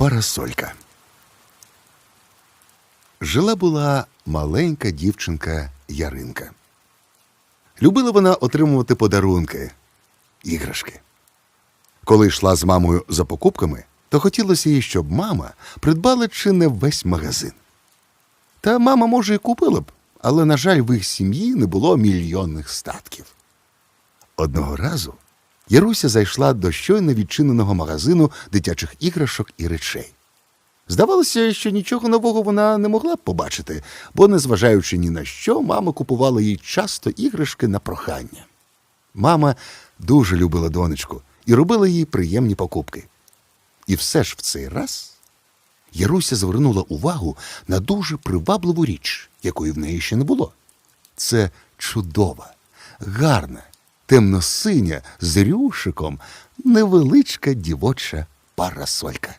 Парасолька. Жила була маленька дівчинка Яринка. Любила вона отримувати подарунки, іграшки. Коли йшла з мамою за покупками, то хотілося їй, щоб мама придбала чи не весь магазин. Та мама, може, і купила б, але, на жаль, в їх сім'ї не було мільйонних статків. Одного разу Яруся зайшла до щойно відчиненого магазину дитячих іграшок і речей. Здавалося, що нічого нового вона не могла б побачити, бо, незважаючи ні на що, мама купувала їй часто іграшки на прохання. Мама дуже любила донечку і робила їй приємні покупки. І все ж в цей раз Яруся звернула увагу на дуже привабливу річ, якої в неї ще не було. Це чудова, гарна, темно-синя з рюшиком невеличка дівоча парасолька.